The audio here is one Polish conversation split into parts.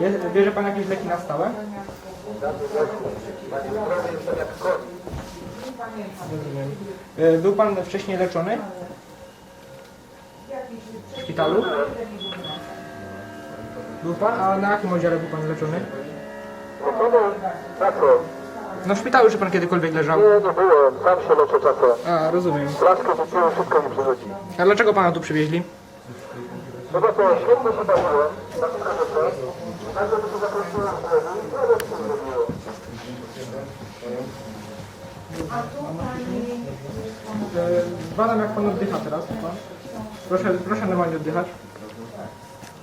Jest, bierze pan jakieś leki na stałe? Rozumiem. E, Był pan wcześniej leczony? W szpitalu? Był pan? A na jakim oddziale był pan leczony? Na co? No w szpitalu, czy pan kiedykolwiek leżał? Nie, nie byłem. Sam się leczę czasem. A, rozumiem. Wypiłem, wszystko mi przychodzi. A dlaczego pana tu przywieźli? No to co, świetnie się bawiłem. Na kilka rzeczy. Bardzo by się zaprosiłem w lewy i prawie się zrobiło. E, Badam jak pan oddycha teraz. Pan. Proszę, proszę normalnie oddychać.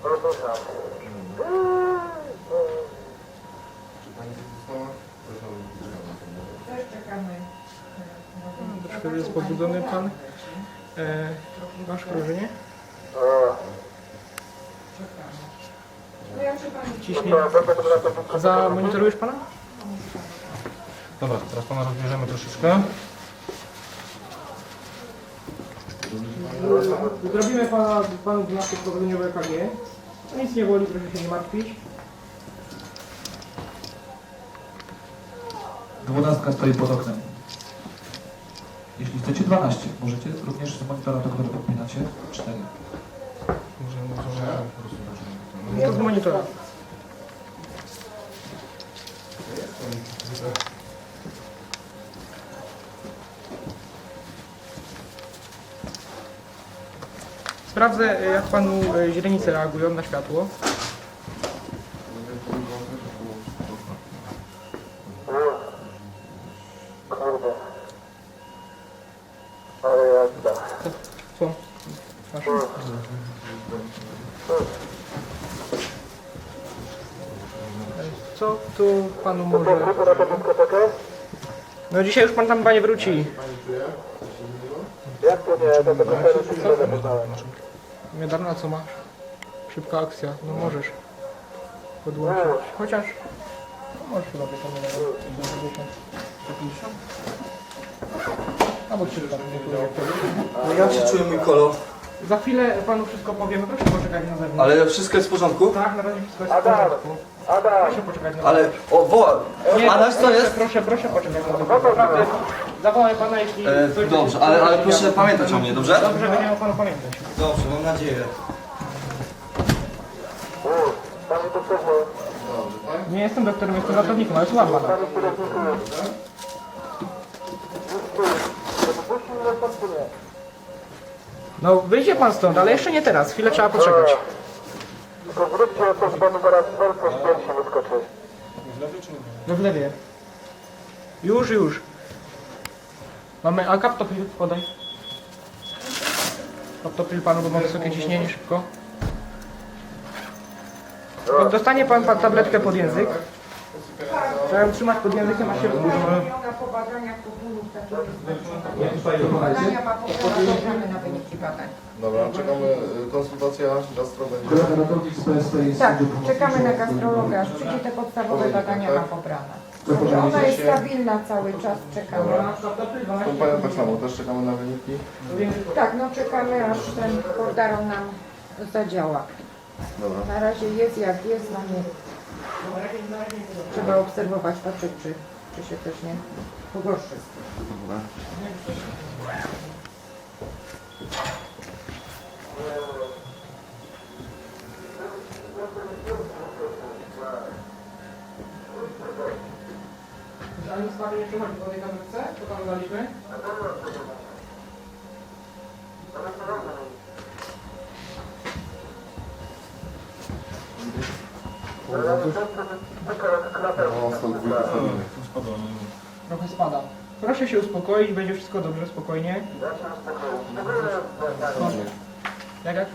Rozumiem. Troszkę jest pobudzony pan. E, masz krążenie? Ciśnie. Zamonitorujesz pana? Dobra, teraz pana rozbierzemy troszeczkę. Zrobimy pana, panu 12-prowadzeniowe EKG. Nic nie boli, proszę się nie martwić. Dwunastka stoi pod oknem. Jeśli chcecie 12, możecie również z monitora do którego podpinacie 4. To z monitora. Sprawdzę, jak panu e, źrenice reagują na światło. Tu panu może... No dzisiaj już pan tam chyba nie wróci. Jak to nie? Ja to nie co masz? Szybka akcja, no możesz. Podłączyć. Chociaż... No możesz chyba być tam na 50. Albo 300, niektóre No jak się czuje mój kolor? Za chwilę panu wszystko powiemy, proszę poczekać na zewnątrz. Ale wszystko jest w porządku? Tak, na razie wszystko jest w porządku. Adam! Proszę poczekać na Ale, zewnątrz. o, woła. Nie, A nasz co proszę, jest? Proszę, proszę poczekać na zewnątrz. Naprawdę, zawołaj pana, jeśli... E, coś- dobrze, ale, ale proszę pamiętać o mnie, dobrze? Dobrze, będziemy o panu pamiętać. Dobrze, mam nadzieję. Panie doktorze, Nie jestem doktorem, jestem ratownikiem, ale słucham pana. panie kierowniku. Wypuścił mnie stąd czy nie? No wyjdzie pan stąd, ale jeszcze nie teraz, chwilę trzeba poczekać. Tylko zróbcie coś, bo mi zaraz serce z piersi wyskoczy. No w lewie. Już, już. Mamy, a kaptopril podaj. Kaptopril panu, bo ma wysokie ciśnienie, szybko. No, Dostanie pan, pan tabletkę pod język. Trzeba ją trzymać pod językiem, a się rozburzy. Ona po badaniach pupulów takiego badania ma poprawione na wyniki badań. Dobra, czekamy. Konsultacja gastro będzie. Tak, czekamy na gastrologa, aż przyjdzie te podstawowe badania ma pobrane. Także ona jest stabilna cały czas, czekamy. Panią tak samo, też czekamy na wyniki. Tak, no czekamy aż ten kordaron nam zadziała. Dobra. Na razie jest jak jest, no nie. Trzeba obserwować, patrzeć czy, czy się też nie pogorszy. A nic panu nie przychodzi po tej tabletce? Co tam daliśmy? Trochę spada. Proszę się uspokoić, będzie wszystko dobrze, spokojnie. Jak, jak?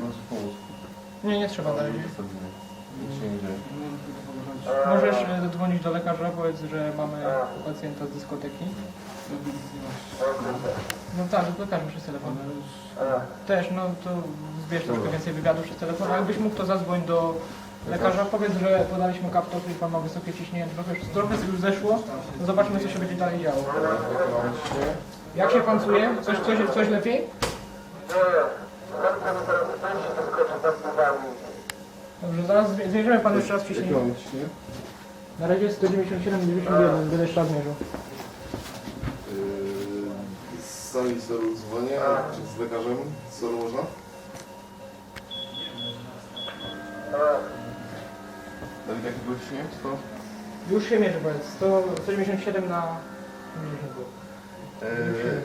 Nie, nie trzeba dalej. Możesz e, zadzwonić do lekarza, powiedz, że mamy pacjenta z dyskoteki. No tak, do lekarza przez telefon. Też, no to zbierz troszkę więcej wywiadów przez telefon, a jakbyś mógł to zadzwoń do lekarza, powiedz, że podaliśmy kaptop i pan ma wysokie ciśnienie, trochę, trochę już zeszło, no zobaczmy co się będzie dalej działo. Jak się pan czuje? Coś, coś, coś lepiej? Dobrze, zaraz zmi- zmierzymy panu jeszcze raz ciśnienie. Na razie jest 197,91, będę jeszcze raz mierzył. Yy, Z sali dzwonię, czy z lekarzem? Z soru można? Dawid, jakie było ciśnienie? 100? Już się mierzy, powiedz. 100, 197 na 90 było. Yy, yy,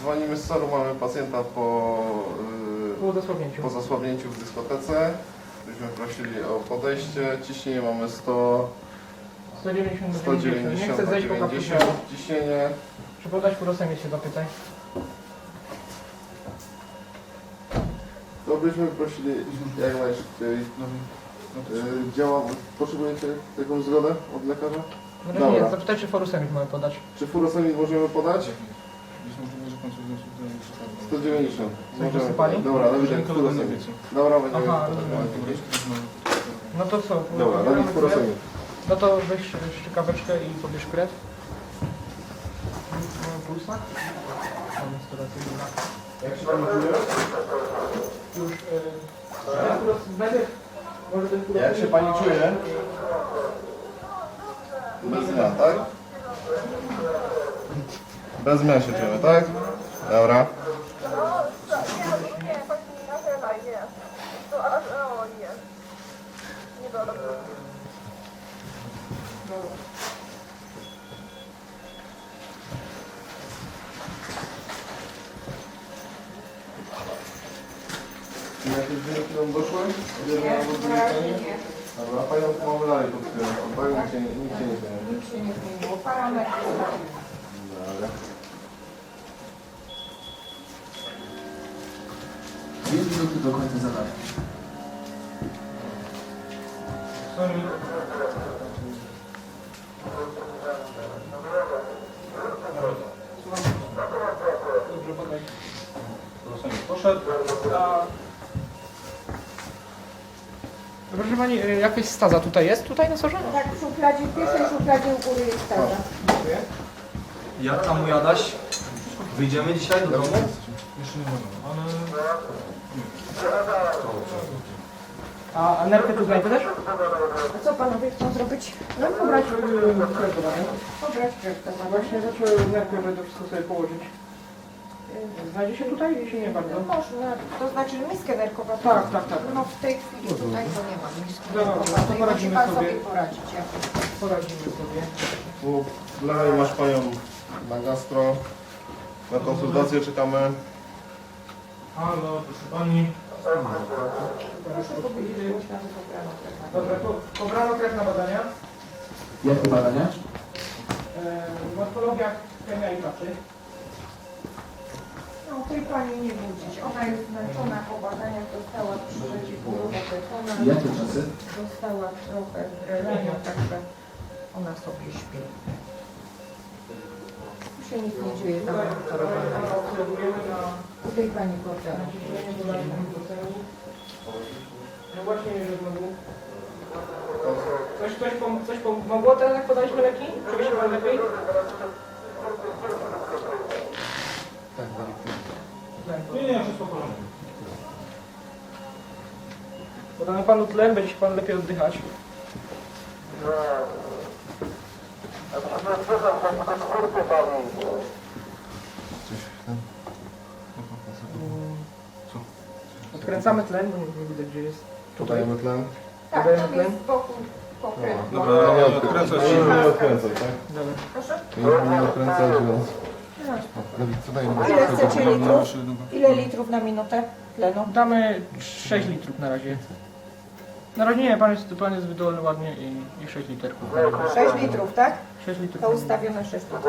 Dzwonimy z soru, mamy pacjenta po, Po yy, zasłabnięciu. po zasłabnięciu w dyskotece. Byśmy prosili o podejście. Ciśnienie mamy 100, 190 na 90. Nie 190 chcę na zejść po 90. kapciu. Ciśnienie Czy podać furosemię się zapytaj. To byśmy prosili jak najszybciej. Yy, działa, potrzebujecie jakąś zgodę od lekarza? Razie Dobra. nie, zapytaj czy furosemię mamy podać. Czy furosemid możemy podać? 190. Możemy. wysypali? Dobra, Dawid, furosemid. Dobra, będziemy Aha, podać. No to co? Dobra, Dawid, krew? furosemid. No to weź szczykaweczkę i pobierz krew. Mamy pulsa? Mamy. Jak się czuje? Już... Yy, może ten Jak się Pani czuje? Bez zmian, tak? Bez zmian się czujemy, tak? Dobra. Nie, chodź mi na chleba, nie. To aż, o nie. Nie dobra. Czy jakieś wyniki nam doszły? Nie, na. Dobra, Panią mamy dalej pod tym, tak? Nic się, nic się nie zmieni. Nic się nie zmieniło. Parametry są. Dobra. Dwie minuty do końca zadania. Sorry. Jakaś staza tutaj jest? Tutaj na sorze? Tak, w szufladzie, w pierwszej szufladzie u góry jest staza. Dziękuję. Jak tam ujadaś? Wyjdziemy dzisiaj do domu? A, a nerkę tu znajdę też? A co panowie chcą zrobić? No pobrać y, krew badania. Pobrać krew właśnie zacząłem nerkę, żeby to wszystko sobie położyć. Znajdzie się tutaj, jeśli nie bardzo? No można, to znaczy miskę nerkowatą. Tak, tak, tak. No w tej chwili tutaj to nie ma miski Dobra, to nerkowatej. Musi poradzimy pan sobie. sobie poradzić. jakoś. Poradzimy sobie. Tu w lewej masz Panią na gastro. Na konsultację czekamy. Halo, proszę Pani. Proszę powiedzieć, że już po, pobrano krew na badania. Jakie badania? E, morfologia, chemia i pracy. No tej pani nie budzić. Ona jest zmęczona po badaniach, dostała przeciwbólowe betona, Jakie czasy? dostała trochę drelenia, także ona sobie śpi. Tu się nic nie dzieje tam U tej pani glucenu. No właśnie, że znowu. Coś, coś, pom- coś pomogło teraz, jak podaliśmy leki? Czuje się Pan lepiej? Podamy Panu tlen, będzie się Pan lepiej oddychać. Odkręcamy tlen, bo nie, widać gdzie jest. Podajemy tlen. Tak, tam tlen? jest z boku konkretnie. Dobra, nie odkręcać. Nie odkręcać, tak? Dobra. Proszę? Nie odkręcać, więc... Ile chcecie litrów? Ile litrów na minutę tlenu? Damy 6 litrów na razie. Na razie nie, pan jest, pan jest wydolny ładnie i, i 6 literków. 6 litrów, tak? 6 litrów. To ustawione 6 litrów.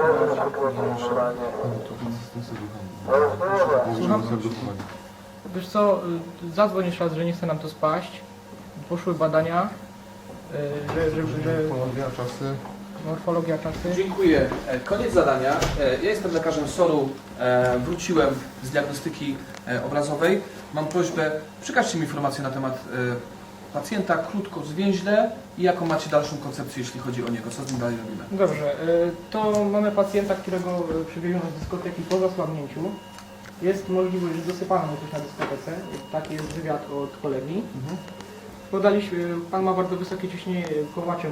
Słucham? Wiesz co, y, zadzwoń jeszcze raz, że nie chce nam to spaść. Poszły badania, y, że, że, że Połączenia czasy. morfologia czasy. Dziękuję. E, Koniec zadania. E, Ja jestem lekarzem SOR-u. E, Wróciłem z diagnostyki e, obrazowej. Mam prośbę, przekażcie mi informacje na temat pacjenta, krótko, zwięźle i jaką macie dalszą koncepcję, jeśli chodzi o niego. Co z nim dalej robimy? Dobrze, y, to mamy pacjenta, którego y, przywieziono z dyskoteki po zasłabnięciu. Jest możliwość, że dosypano mu coś na dyskotece. Taki jest wywiad od kolegi. Podaliśmy, pan ma bardzo wysokie ciśnienie, kołacze